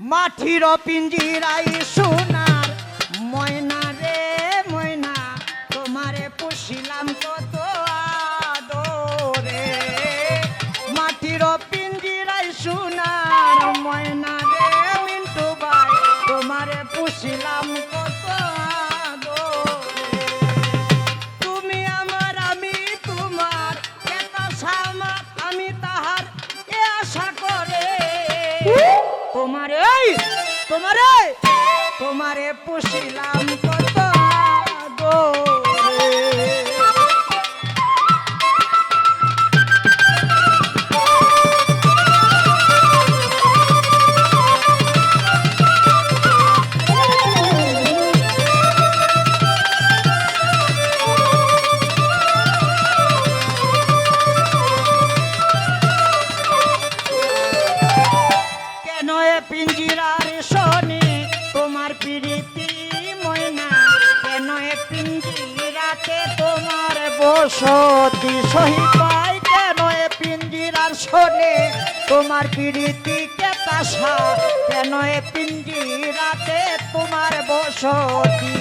মাটির পিঞ্জিরাই সোনার ময়না রে ময়না, তোমারে পুষিলাম কত আদরে। মাটির পিঞ্জিরাই সোনার ময়না রে মিন্টু ভাই, তোমারে পুষিলাম কত তুমি আমার, আমি তোমার আমি তাহার তোমারে তোমারে পুষিলাম কত আদরে। তোমার বসতি সহি পাই কেন এ পিঞ্জিরার শনি? তোমার প্রীতি কেতাসা কেন এ পিঞ্জিরাতে তোমার বসতি?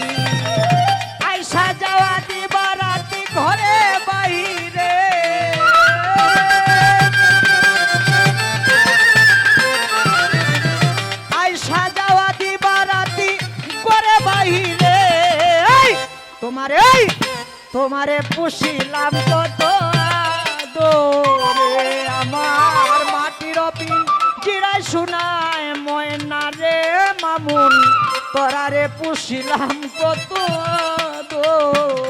আইসা যাওয়া দিবা রাতি ঘরে বাইরে। আইসা যাওয়া দিবা রাতি ঘরে তোমার তোমারে এই তোমারে পুষিলাম কত আদরে আমার মাটির চিরাই শুনায় ময়না রে মামুন। তোরা রে পুষিলাম কত আদরে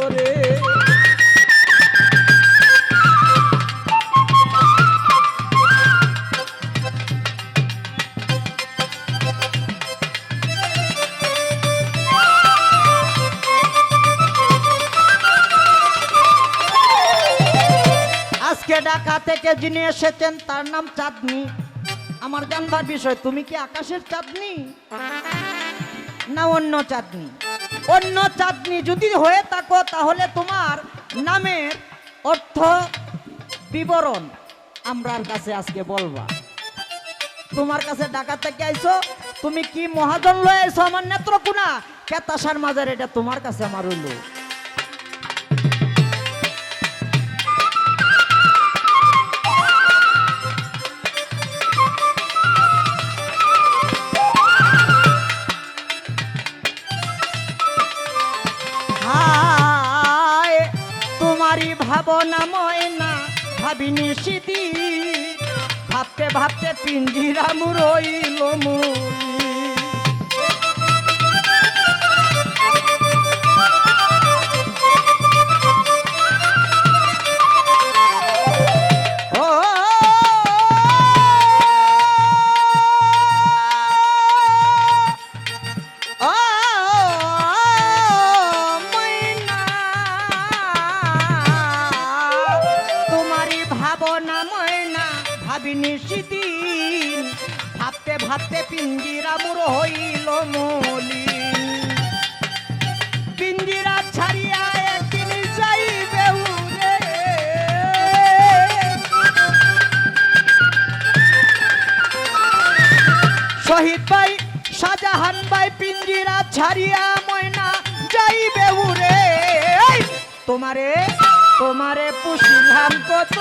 আজকে ঢাকা থেকে যিনি এসেছেন, তার নাম চাঁদনি। আমার জানবার বিষয়, তুমি কি আকাশের চাঁদনি? না, অন্য চাঁদনি। অন্য চাঁদনি যদি হয়ে থাকো, তাহলে তোমার নামের অর্থ বিবরণ আমরার কাছে আজকে বলবা। তোমার কাছে ঢাকা থেকে আইছো, তুমি কি মহাজন লয়ে আইছো আমার নেত্রকুনা? কেতাসার মাজার, এটা তোমার কাছে আমার হইল। ভাবনা ময়না ভাবিনি সিদি ভাবতে ভাবতে পিঞ্জিরা মুরইল মুই ভাবিনি সেদিন ভাবতে ভাবতে পিঞ্জিরা মুর হইল মলিন। পিঞ্জিরা ছাড়িয়া একদিন যাইবে শহীদ ভাই, শাহজাহান ভাই পিঞ্জিরা ছাড়িয়া ময়না যাইবে উড়ে। তোমারে তোমারে পুষিলাম কত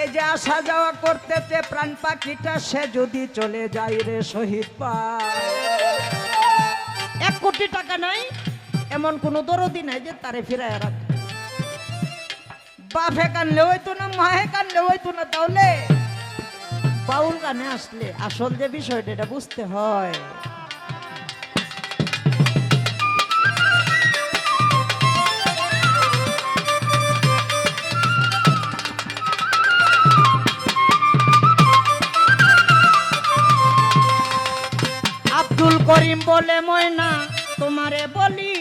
এই যে সে যদি চলে যায় এক কোটি টাকা নাই, এমন কোনো দরদি নাই যে কানলে হইতো না মাহে কানলে হইতো না, তাহলে? বাউল গানে আসলে আসল যে বিষয়টা, এটা বুঝতে হয়। বলে ময়না, তোমারে বলি,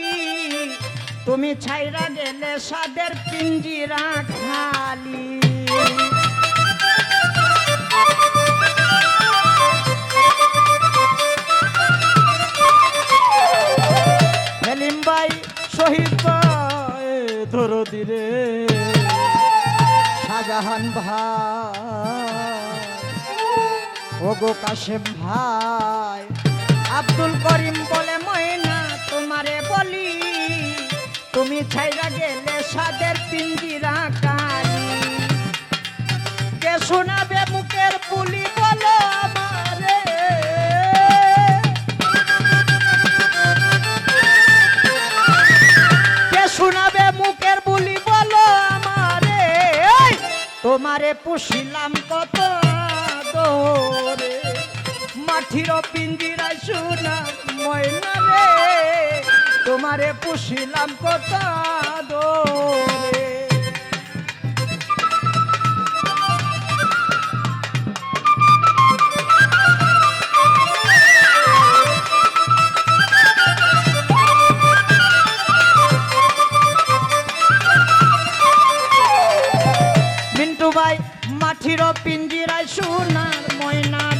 তুমি ছাইরা গেলে সাদের পিঞ্জিরা খালি সেলিম ভাই শহীদ ভাই ধরো দিরে শাহজাহান ভাই, ওগো কাশেম ভাই। সাদের পিঞ্জিরা কানি কে শোনাবে মুখের পুলি বলো কে মুখের তোমারে পুষিলাম কত দোরে মাটির পিঞ্জিরায় শোনা ময়না রে। তোমারে পুষিলাম কত দোরে মিন্টু ভাই মাটির পিঞ্জিরায় সোনার ময়না।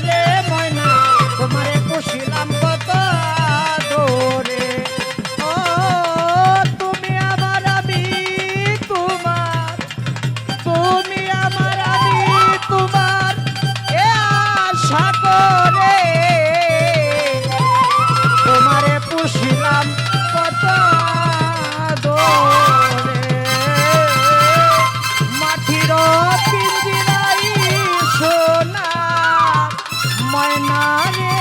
ময়না রে।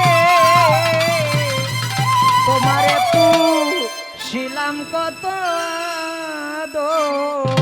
তোমারে পুষিলাম কত দোরে